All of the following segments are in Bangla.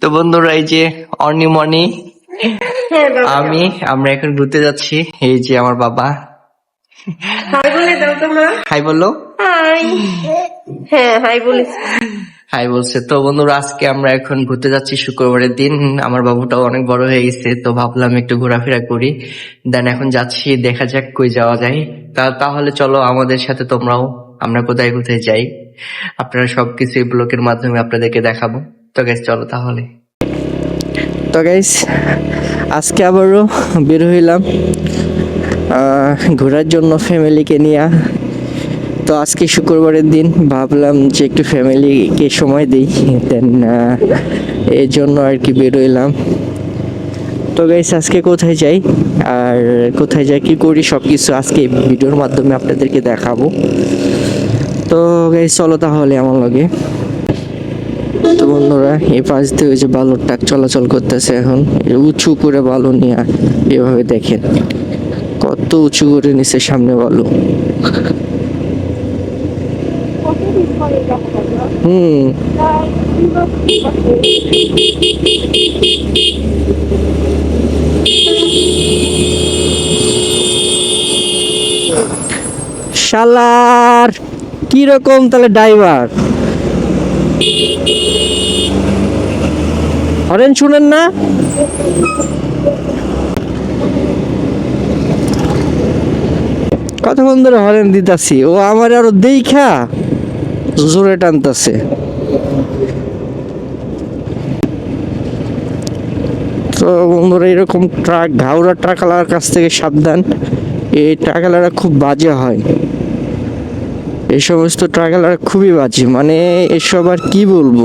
তো বন্ধুরা এই যে হ্যাঁ বাবা আমি আমরা এখন ঘুরতে যাচ্ছি। এই যে আমার বাবা। হাই বলে দাও তোমরা হাই বলল হাই। হ্যাঁ হাই বলেছি। হাই বলছে। তো বন্ধুরা আজকে আমরা এখন ঘুরতে যাচ্ছি শুক্রবারের দিন। আমার বাবুটাও অনেক বড় হয়ে গেছে তো ভাবলাম একটু ঘোরাফেরা করি। দেন এখন যাচ্ছি দেখা যাক কই যাওয়া যায়। তা তাহলে চলো আমাদের সাথে তোমরাও আমরা কোথায় কোথায় যাই। আপনারা সবকিছু এই ব্লকের মাধ্যমে আপনাদেরকে দেখাবো। তো গেছ চলো তাহলে। তো গাইস আজকে আবারও বের হইলাম ঘোরার জন্য ফ্যামিলিকে নিয়ে। তো আজকে শুক্রবারের দিন ভাবলাম যে একটু ফ্যামিলিকে সময় দিই দেন এর জন্য আর কি বেরোইলাম তো গাইস আজকে কোথায় যাই? আর কোথায় যাই, কি করি সব কিছু আজকে ভিডিওর মাধ্যমে আপনাদেরকে দেখাবো। তো গাইস চলো তাহলে আমার লগে। বন্ধুরা, এই পাশ দিয়ে ওই যে বালুর টাক চলাচল করতেছে এখন। উঁচু করে বালু নিয়ে এভাবে দেখেন। কত উঁচু করে নিচে সামনে বালু। হুম। শালার কি রকম তাহলে ড্রাইভার? হরেন শুনেন না। কতক্ষণ ধরে হরেন দিতাছি? ও আমার আরও দেখা জোরে টানতাছে। তো বন্ধুরা, এরকম ট্রাক ঘাওড়া ট্রাকালার কাছ থেকে সাবধান। এই ট্রাকালারা খুব বাজে হয়। এই সমস্ত ট্রাকালার খুবই বাজে। মানে এসব আর কি বলব?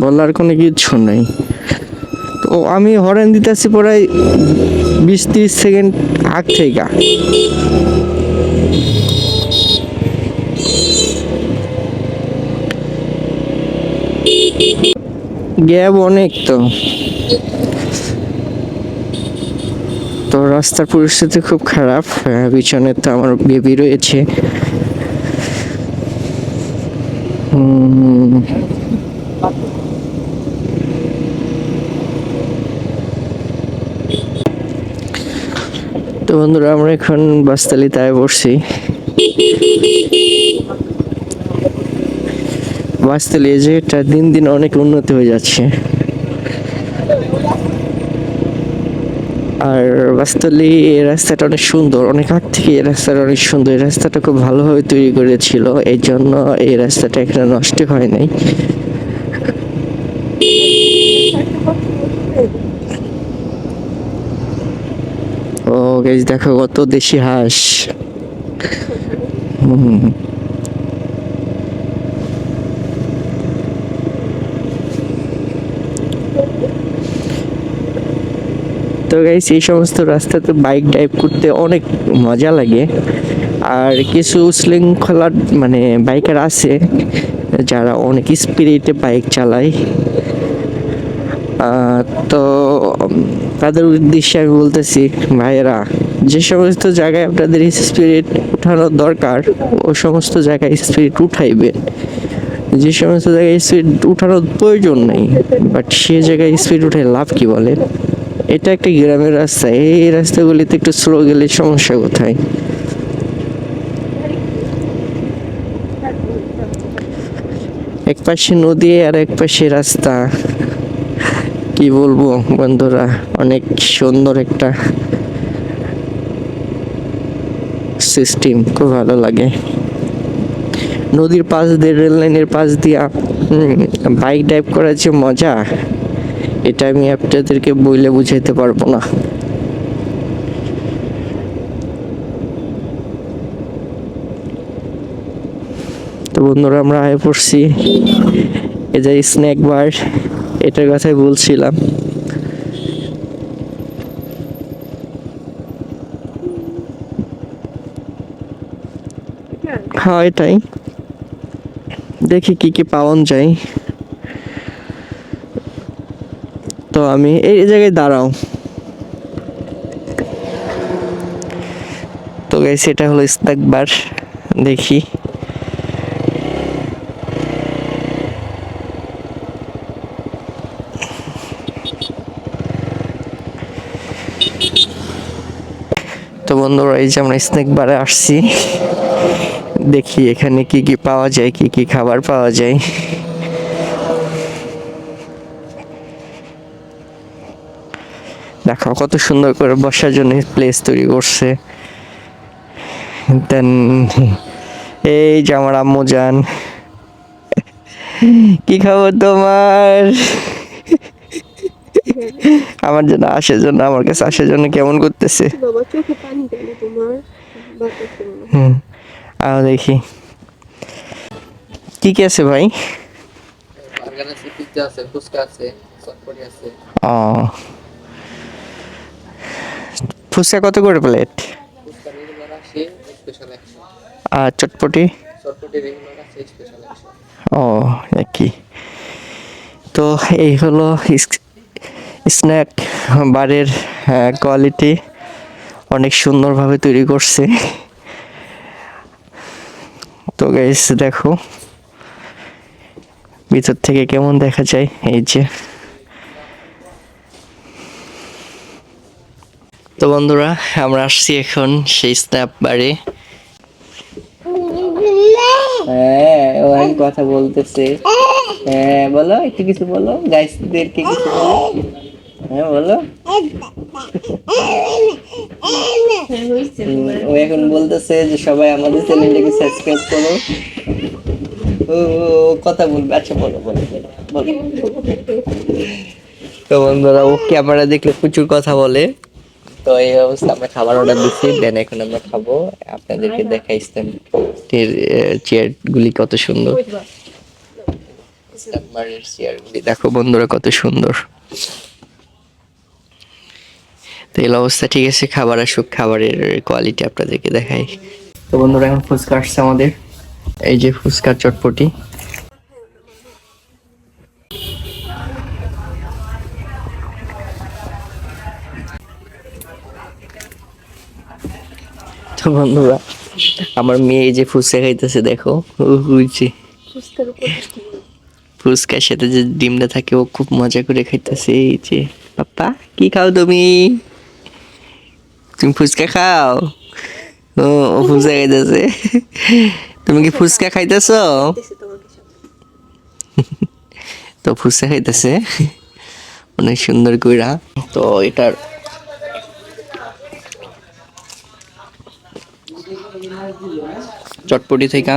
বলার কোনো কিছু নেই। তো আমি হরেন দিতেছি প্রায় বিশ তিরিশ সেকেন্ড আগ থেকে গ্যাপ অনেক তো। তো রাস্তার পরিস্থিতি খুব খারাপ আহ, পিছনে তো আমার বেবি রয়েছে। হুম, তো বন্ধুরা, আমরা এখন বাসতালিতে আয় পড়ছি বাসতালি যে এটা দিন দিন অনেক উন্নতি হয়ে যাচ্ছে। আর বাসতলি এই রাস্তাটা অনেক সুন্দর, অনেক আগ থেকে এই রাস্তাটা অনেক সুন্দর। এই রাস্তাটা খুব ভালোভাবে তৈরি করেছিল, এই জন্য এই রাস্তাটা এখানে নষ্ট হয় নাই ও গাইজ দেখো কত দেশি হাঁস। তো গাইস এই সমস্ত রাস্তাতে বাইক ড্রাইভ করতে অনেক মজা লাগে আর কিছু শৃঙ্খলা মানে বাইকার আছে, যারা অনেক স্পিরিটে বাইক চালায় তো তাদের উদ্দেশ্যে আমি বলতেছি, ভাইয়েরা, যে সমস্ত জায়গায় আপনাদের স্পিরিট উঠানোর দরকার, ও সমস্ত জায়গায় স্পিরিট উঠাইবেন যে সমস্ত জায়গায় স্পিড উঠানোর প্রয়োজন নেই বাট সে জায়গায় স্পিড উঠে লাভ কি বলেন এটা একটা গ্রামের রাস্তা, এই রাস্তাগুলিতে একটু স্লো গেলে সমস্যা কোথায়? এক পাশে নদী আর এক পাশে রাস্তা। কি বলব, বন্ধুরা? অনেক সুন্দর একটা সিস্টেম খুব ভালো লাগে। নদীর পাশ দিয়ে রেল লাইনের পাশ দিয়া বাইক ড্রাইভ করার যে মজা, এটা আমি আপনাদেরকে বইলে বুঝাইতে পারব না। তো বন্ধুরা, আমরা আয় পড়ছি এই যে স্ন্যাক বার এটার কথাই বলছিলাম। হ্যাঁ এটাই। দেখি কি কি পাওয়া যায়। তো আমি এই জায়গায় দাঁড়াও। তো গাইস এটা হলো ইস্তাকবার। দেখি। তো বন্ধুরা, এই যে আমরা স্নেক বারে আসছি। দেখি এখানে কি কি পাওয়া যায়, কি কি খাবার পাওয়া যায়। দেখো, কত সুন্দর করে বসার জন্য প্লেস তৈরি করছে। দেন এই যে আমার আম্মু যান। কি খবর তোমার? আমার জন্য আসার জন্য আমার কাছে আসার জন্য কেমন করতেছে? বাবা চোখে পানি কেন তোমার? বাতাসে। হুম আও দেখি। কি কি আছে ভাই? ও। ফুচকা কত করে প্লেট? আর চটপটি? ও একই। তো এই হলো স্ন্যাক বারের কোয়ালিটি অনেক সুন্দরভাবে তৈরি করছে। তো গাইস দেখো। ভিতর থেকে কেমন দেখা যায়? এই যে। তো বন্ধুরা, আমরা আসছি এখন সেই স্ন্যাপ বারে। হ্যাঁ ও কথা বলতেছে। হ্যাঁ বলো, একটু কিছু বলো। গাইসদেরকে কিছু বলো? হ্যাঁ বলো। ও এখন বলতেছে যে সবাই আমাদের চ্যানেলটাকে সাবস্ক্রাইব করো। ও কথা বলবে। আচ্ছা বলো বলো বলো তো বন্ধুরা, ও ক্যামেরা দেখলে প্রচুর কথা বলে। তো এই অবস্থা, আমরা খাবার অর্ডার দিচ্ছি দেন এখন আমরা খাব। আপনাদেরকে দেখাই চেয়ার গুলি কত সুন্দর। চেয়ার গুলি দেখো বন্ধুরা, কত সুন্দর। তো এই অবস্থা ঠিক আছে খাবার আসুক খাবারের কোয়ালিটি আপনাদেরকে দেখাই। তো বন্ধুরা এখন ফুচকা আসছে আমাদের। এই যে ফুচকার চটপটি। তো বন্ধুরা আমার মেয়ে এই যে ফুচকা খাইতেছে দেখো। বুঝছি ফুচকার ফুচকার সাথে যে ডিমটা থাকে ও খুব মজা করে খাইতেছে এই যে। পাপ্পা কি খাও তুমি? তুমি ফুচকা খাও? ও ফুচকা খাইতেছে। তুমি কি ফুচকা খাইতেছো। তো ফুচকা খাইতেছে। অনেক সুন্দর কইরা। তো এটার চটপটি থেকে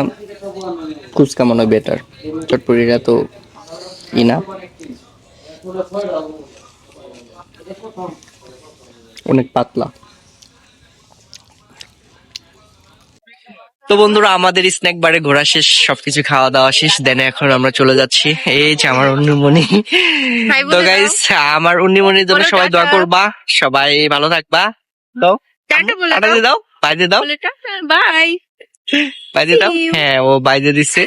ফুচকা মনে হয় বেটার চটপটিটা তো ই না। অনেক পাতলা। তো বন্ধুরা আমাদের স্ন্যাক বারে ঘোরা শেষ সবকিছু খাওয়া দাওয়া শেষ দেন এখন আমরা চলে যাচ্ছি। এই যে আমার উন্নিমণি তো গাইস আমার উন্নিমণির জন্য সবাই দোয়া। করবা। সবাই ভালো থাকবা। দাও। দাও। দিয়ে দাও বাই দিয়ে দাও. হ্যাঁ ও বাই দিয়ে দিচ্ছে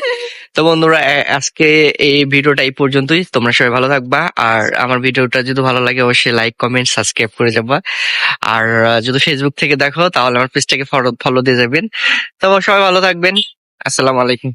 তো বন্ধুরা আজকে এই ভিডিওটা এই পর্যন্তই। তোমরা সবাই ভালো থাকবা। আর আমার ভিডিওটা যদি ভালো লাগে অবশ্যই লাইক কমেন্ট সাবস্ক্রাইব করে যাবা। আর যদি ফেসবুক থেকে দেখো তাহলে আমার পেজটাকে ফলো ফলো দিয়ে যাবেন। তো সবাই ভালো থাকবেন। আসসালামু আলাইকুম।